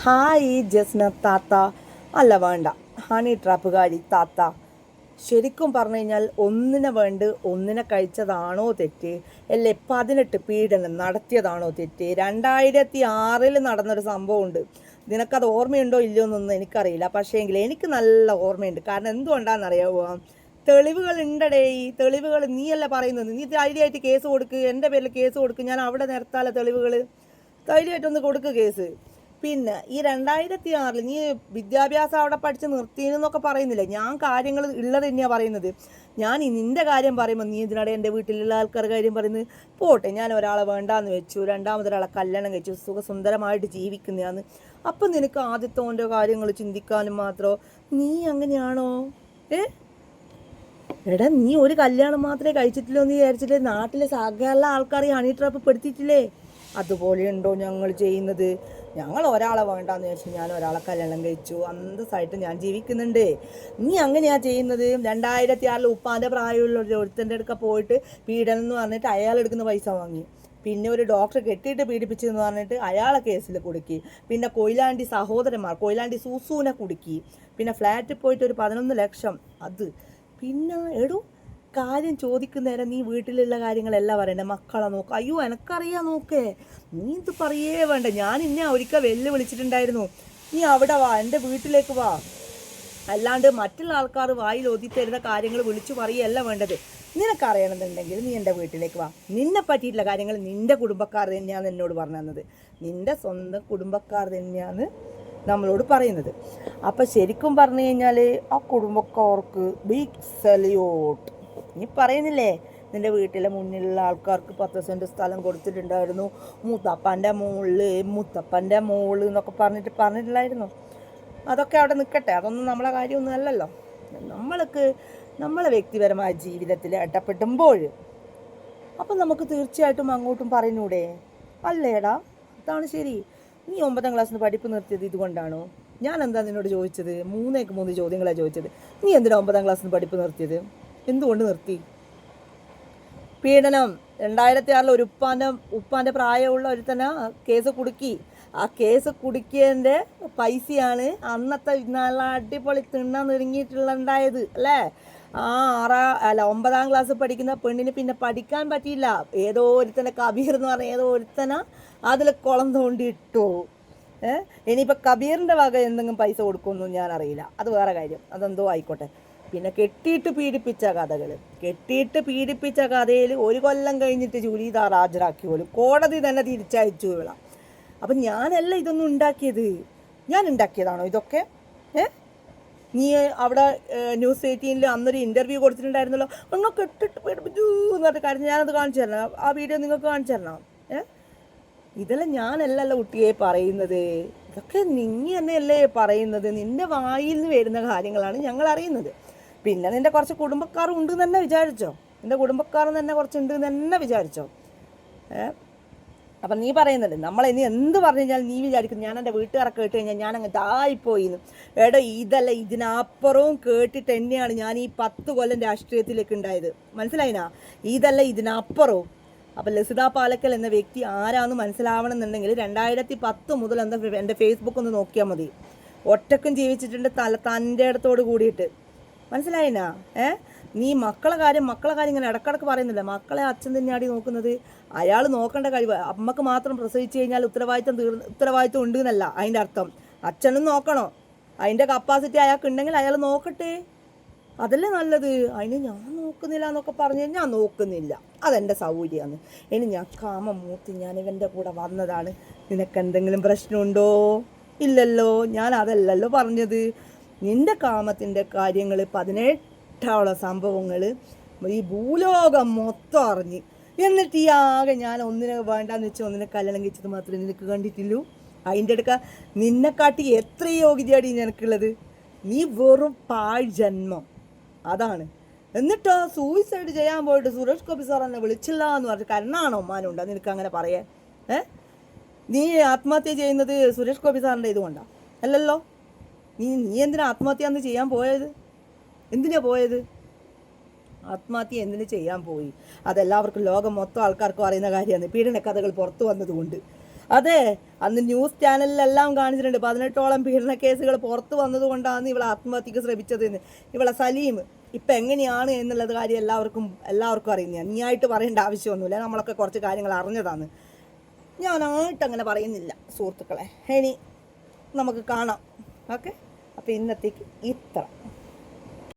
Hi Jasna താത്ത. അല്ല വേണ്ട. ഹണി ട്രാപ്പുകാരി താത്ത. ശരിക്കും പറഞ്ഞു കഴിഞ്ഞാൽ ഒന്നിനെ വേണ്ട ഒന്നിനെ കഴിച്ചതാണോ തെറ്റ്? അല്ലെ പതിനെട്ട് പീഡനം നടത്തിയതാണോ തെറ്റ്? രണ്ടായിരത്തി ആറിൽ നടന്നൊരു സംഭവമുണ്ട്. നിനക്കത് ഓർമ്മയുണ്ടോ ഇല്ലയോ എന്നൊന്നും എനിക്കറിയില്ല. പക്ഷേ എങ്കിൽ എനിക്ക് നല്ല ഓർമ്മയുണ്ട്. കാരണം എന്തുകൊണ്ടാണെന്നറിയാമോ തെളിവുകൾ ഉണ്ടടേ. ഈ തെളിവുകൾ നീയല്ല പറയുന്നത്? നീ ധൈര്യമായിട്ട് കേസ് കൊടുക്ക്. എന്റെ പേരിൽ കേസ് കൊടുക്ക്. ഞാൻ അവിടെ നിർത്താല തെളിവുകൾ? ധൈര്യമായിട്ടൊന്ന് കൊടുക്ക് കേസ്. പിന്നെ ഈ രണ്ടായിരത്തി ആറിൽ നീ വിദ്യാഭ്യാസം അവിടെ പഠിച്ച് നിർത്തിയെന്നൊക്കെ പറയുന്നില്ല? ഞാൻ കാര്യങ്ങൾ ഉള്ളത് തന്നെയാണ് പറയുന്നത്. ഞാൻ ഈ നിന്റെ കാര്യം പറയുമ്പോൾ നീ ഇതിനിടെ എന്റെ വീട്ടിലുള്ള ആൾക്കാർ കാര്യം പറയുന്നത് പോട്ടെ ഞാൻ ഒരാളെ വേണ്ടാന്ന് വെച്ചു രണ്ടാമതൊരാളെ കല്യാണം കഴിച്ചു സുഖസുന്ദരമായിട്ട് ജീവിക്കുന്നതാണ്. അപ്പം നിനക്ക് ആദ്യത്തെ ഓന്റെ കാര്യങ്ങൾ ചിന്തിക്കാനും മാത്രമോ നീ അങ്ങനെയാണോ? ഏ? എടാ നീ ഒരു കല്യാണം മാത്രമേ കഴിച്ചിട്ടില്ലോ എന്ന് വിചാരിച്ചില്ലേ? നാട്ടിലെ സകല ആൾക്കാരെ ഹണി ട്രാപ്പ് പെടുത്തിയിട്ടില്ലേ അതുപോലെ ഉണ്ടോ ഞങ്ങൾ ചെയ്യുന്നത്? ഞങ്ങൾ ഒരാളെ വേണ്ടാന്ന് വിചാരിച്ചു ഞാൻ ഒരാളെ കല്യാണം കഴിച്ചു. അന്തസ്സായിട്ട് ഞാൻ ജീവിക്കുന്നുണ്ട്. നീ അങ്ങനെയാ ചെയ്യുന്നത്? രണ്ടായിരത്തി ആറിൽ ഉപ്പാന്റെ പ്രായമുള്ള ഒരു ഒരുത്തന്റെ അടുക്ക പോയിട്ട് പീഡനം എന്ന് പറഞ്ഞിട്ട് അയാൾ എടുക്കുന്ന പൈസ വാങ്ങി. പിന്നെ ഒരു ഡോക്ടർ കെട്ടിയിട്ട് പീഡിപ്പിച്ചെന്ന് പറഞ്ഞിട്ട് അയാളെ കേസിൽ കുടുക്കി. പിന്നെ കൊയിലാണ്ടി സഹോദരന്മാർ കൊയിലാണ്ടി സൂസൂനെ കുടുക്കി. പിന്നെ ഫ്ലാറ്റിൽ പോയിട്ട് ഒരു പതിനൊന്ന് ലക്ഷം. അത്. പിന്നെ എടോ കാര്യം ചോദിക്കുന്നേരം നീ വീട്ടിലുള്ള കാര്യങ്ങളെല്ലാം പറയണ്ടേ. മക്കളെ നോക്ക്. അയ്യോ എനക്കറിയാം നോക്കേ. നീ ഇത് പറയേ വേണ്ട. ഞാൻ ഇന്നെ ഒരിക്കൽ വെല്ലു വിളിച്ചിട്ടുണ്ടായിരുന്നു നീ അവിടെ വാ. എന്റെ വീട്ടിലേക്ക് വാ. അല്ലാണ്ട് മറ്റുള്ള ആൾക്കാർ വായിൽ ഒതിത്തരുന്ന കാര്യങ്ങൾ വിളിച്ചു പറയുകയല്ല വേണ്ടത്. നിനക്കറിയണമെന്നുണ്ടെങ്കിൽ നീ എന്റെ വീട്ടിലേക്ക് വാ. നിന്നെ പറ്റിയിട്ടുള്ള കാര്യങ്ങൾ നിന്റെ കുടുംബക്കാർ തന്നെയാണ് എന്നോട് പറഞ്ഞു തന്നത്. നിന്റെ സ്വന്തം കുടുംബക്കാർ തന്നെയാണ് നമ്മളോട് പറയുന്നത്. അപ്പം ശരിക്കും പറഞ്ഞു കഴിഞ്ഞാൽ ആ കുടുംബക്കാർക്ക് ബിഗ് സല്യൂട്ട് നീ പറയുന്നില്ലേ? നിന്റെ വീട്ടിലെ മുന്നിലുള്ള ആൾക്കാർക്ക് പത്ത് സെന്റ് സ്ഥലം കൊടുത്തിട്ടുണ്ടായിരുന്നു. മുത്തപ്പന്റെ മോൾ മുത്തപ്പന്റെ മോൾ എന്നൊക്കെ പറഞ്ഞിട്ട് പറഞ്ഞിട്ടില്ലായിരുന്നു അതൊക്കെ അവിടെ നിൽക്കട്ടെ അതൊന്നും നമ്മളെ കാര്യമൊന്നും അല്ലല്ലോ. നമ്മൾക്ക് നമ്മളെ വ്യക്തിപരമായ ജീവിതത്തിൽ ഇടപെടുമ്പോൾ അപ്പം നമുക്ക് തീർച്ചയായിട്ടും അങ്ങോട്ടും പറഞ്ഞൂടെ? അല്ലേടാ അതാണ് ശരി. നീ ഒമ്പതാം ക്ലാസ്സിൽ നിന്ന് പഠിപ്പ് നിർത്തിയത് ഇതുകൊണ്ടാണോ? ഞാൻ എന്താ നിന്നോട് ചോദിച്ചത്? മൂന്നേക്ക് മൂന്ന് ചോദ്യങ്ങളാണ് ചോദിച്ചത്. നീ എന്തിനാ ഒമ്പതാം ക്ലാസ്സിൽ നിന്ന് പഠിപ്പ് നിർത്തിയത്? എന്തുകൊണ്ട് നിർത്തി? പീഡനം. രണ്ടായിരത്തി ആറിൽ ഒരു ഉപ്പാന്റെ ഉപ്പാന്റെ പ്രായമുള്ള തന്നെ കേസ് കുടുക്കി. ആ കേസ് കുടുക്കിയതിന്റെ പൈസയാണ് അന്നത്തെ നല്ല അടിപൊളി തിണ്ണാൻ ഒരുങ്ങിയിട്ടുണ്ടായത് അല്ലേ? ആ ആറാ അല്ല ഒമ്പതാം ക്ലാസ് പഠിക്കുന്ന പെണ്ണിന് പിന്നെ പഠിക്കാൻ പറ്റിയില്ല. ഏതോ ഒരുത്തനെ കബീർ എന്ന് പറഞ്ഞ ഏതോ ഒരുത്തന അതിൽ കുളം തോണ്ടി ഇട്ടു ഏഹ് ഇനിയിപ്പോൾ കബീറിന്റെ വക എന്തെങ്കിലും പൈസ കൊടുക്കുമെന്നും ഞാൻ അറിയില്ല അത് വേറെ കാര്യം. അതെന്തോ ആയിക്കോട്ടെ. പിന്നെ കെട്ടിയിട്ട് പീഡിപ്പിച്ച കഥകൾ കെട്ടിയിട്ട് പീഡിപ്പിച്ച കഥയിൽ ഒരു കൊല്ലം കഴിഞ്ഞിട്ട് ജൂലിദാർ ഹാജരാക്കി പോലും. കോടതി തന്നെ തിരിച്ചയച്ചു വിളാം അപ്പം ഞാനല്ല ഇതൊന്നും ഉണ്ടാക്കിയത്? ഞാൻ ഉണ്ടാക്കിയതാണോ ഇതൊക്കെ? ഏ? നീ അവിടെ ന്യൂസ് എയ്റ്റീനിൽ അന്നൊരു ഇന്റർവ്യൂ കൊടുത്തിട്ടുണ്ടായിരുന്നല്ലോ? ഒന്നോ കെട്ടിട്ട് പീഡിപ്പിച്ചു എന്ന് പറഞ്ഞ കാര്യം ഞാനത് കാണിച്ചു തരണം. ആ വീഡിയോ നിങ്ങൾക്ക് കാണിച്ചു തരണം. ഏ? ഇതെല്ലാം ഞാനല്ലല്ലോ കുട്ടിയെ പറയുന്നത്. ഇതൊക്കെ നീ തന്നെയല്ലേ പറയുന്നത്. നിന്റെ വായിൽ നിന്ന് വരുന്ന കാര്യങ്ങളാണ് ഞങ്ങൾ അറിയുന്നത്. പിന്നെ നിന്റെ കുറച്ച് കുടുംബക്കാർ ഉണ്ട് തന്നെ വിചാരിച്ചോ. നിന്റെ കുടുംബക്കാർ തന്നെ കുറച്ചുണ്ട് ഉണ്ട് തന്നെ വിചാരിച്ചോ. അപ്പം നീ പറയുന്നുണ്ട് നമ്മൾ ഇനി എന്ത് പറഞ്ഞു കഴിഞ്ഞാൽ നീ വിചാരിക്കും ഞാൻ എന്റെ വീട്ടുകാരൊക്കെ കേട്ട് കഴിഞ്ഞാൽ ഞാൻ അങ്ങ് ഇതായിപ്പോയി എടോ ഇതല്ല ഇതിനപ്പുറവും കേട്ടിട്ട് തന്നെയാണ് ഞാൻ ഈ പത്ത് കൊല്ലം രാഷ്ട്രീയത്തിലേക്ക് ഉണ്ടായത്. മനസ്സിലായിനാ? ഇതല്ല ഇതിനപ്പുറവും. അപ്പം ലസിത പാലക്കൽ എന്ന വ്യക്തി ആരാന്ന് മനസ്സിലാവണമെന്നുണ്ടെങ്കിൽ രണ്ടായിരത്തി പത്ത് മുതൽ എന്താ എന്റെ ഫേസ്ബുക്ക് ഒന്ന് നോക്കിയാൽ മതി. ഒറ്റക്കും ജീവിച്ചിട്ടുണ്ട് തല തന്റെ ഇടത്തോട് കൂടിയിട്ട്. മനസ്സിലായിനാ ഏ? നീ മക്കളെ കാര്യം മക്കളെ കാര്യം ഇങ്ങനെ ഇടക്കിടക്ക് പറയുന്നില്ല? മക്കളെ അച്ഛൻ തന്നെയാടി നോക്കുന്നത്. അയാൾ നോക്കേണ്ട കഴിവ്. അമ്മയ്ക്ക് മാത്രം പ്രസവിച്ചു കഴിഞ്ഞാൽ ഉത്തരവാദിത്വം തീർ ഉത്തരവാദിത്വം ഉണ്ട് എന്നല്ല അതിന്റെ അർത്ഥം. അച്ഛനും നോക്കണോ. അതിന്റെ കപ്പാസിറ്റി അയാൾക്ക് ഉണ്ടെങ്കിൽ അയാൾ നോക്കട്ടെ. അതല്ലേ നല്ലത്? അതിന് ഞാൻ നോക്കുന്നില്ല എന്നൊക്കെ പറഞ്ഞു ഞാൻ നോക്കുന്നില്ല. അതെന്റെ സൗകര്യമാണ് ഇനി ഞാൻ കാമ മൂത്ത് ഞാൻ ഇവന്റെ കൂടെ വന്നതാണ്. നിനക്ക് എന്തെങ്കിലും പ്രശ്നമുണ്ടോ? ഇല്ലല്ലോ. ഞാൻ അതല്ലല്ലോ പറഞ്ഞത്. നിന്റെ കാമത്തിന്റെ കാര്യങ്ങൾ പതിനെട്ടോളം സംഭവങ്ങൾ ഈ ഭൂലോകം മൊത്തം അറിഞ്ഞ്. എന്നിട്ട് ഈ ആകെ ഞാൻ ഒന്നിനെ വേണ്ടാന്ന് വെച്ചാൽ ഒന്നിനെ കല്യാണം കഴിച്ചത് മാത്രമേ നിനക്ക് കണ്ടിട്ടുള്ളൂ അതിന്റെ അടുക്ക നിന്നെക്കാട്ടി എത്ര യോഗ്യതയാണ് നിനക്കുള്ളത്. നീ വെറും പാഴ് ജന്മം. അതാണ്. എന്നിട്ടോ സൂയിസൈഡ് ചെയ്യാൻ പോയിട്ട് സുരേഷ് ഗോപി സാർ എന്നെ വിളിച്ചില്ല എന്ന് പറഞ്ഞ് കരുണാണോ മാനുണ്ടോ നിനക്ക് അങ്ങനെ പറയേ ഏ? നീ ആത്മഹത്യ ചെയ്യുന്നത് സുരേഷ് ഗോപി സാറിന്റെ ഇതുകൊണ്ടാണ് അല്ലല്ലോ? നീ നീ എന്തിനാ ആത്മഹത്യ അന്ന് ചെയ്യാൻ പോയത്? എന്തിനാ പോയത്? ആത്മഹത്യ എന്തിനു ചെയ്യാൻ പോയി? അതെല്ലാവർക്കും ലോകം മൊത്തം ആൾക്കാർക്കും അറിയുന്ന കാര്യമാണ്. പീഡന കഥകൾ പുറത്തു വന്നതുകൊണ്ട്. അതെ അന്ന് ന്യൂസ് ചാനലിലെല്ലാം കാണിച്ചിട്ടുണ്ട്. പതിനെട്ടോളം പീഡന കേസുകൾ പുറത്തു വന്നതുകൊണ്ടാണ് ഇവളെ ആത്മഹത്യക്ക് ശ്രമിച്ചതെന്ന്. ഇവളെ സലീം ഇപ്പം എങ്ങനെയാണ് എന്നുള്ളത് കാര്യം എല്ലാവർക്കും എല്ലാവർക്കും അറിയുന്നതാണ് ആയിട്ട് പറയേണ്ട ആവശ്യമൊന്നുമില്ല. നമ്മളൊക്കെ കുറച്ച് കാര്യങ്ങൾ അറിഞ്ഞതാണ്. ഞാനായിട്ട് അങ്ങനെ പറയുന്നില്ല സുഹൃത്തുക്കളെ. ഇനി നമുക്ക് കാണാം. ഓക്കെ? അപ്പോൾ ഇന്നത്തേക്ക് ഇത്ര.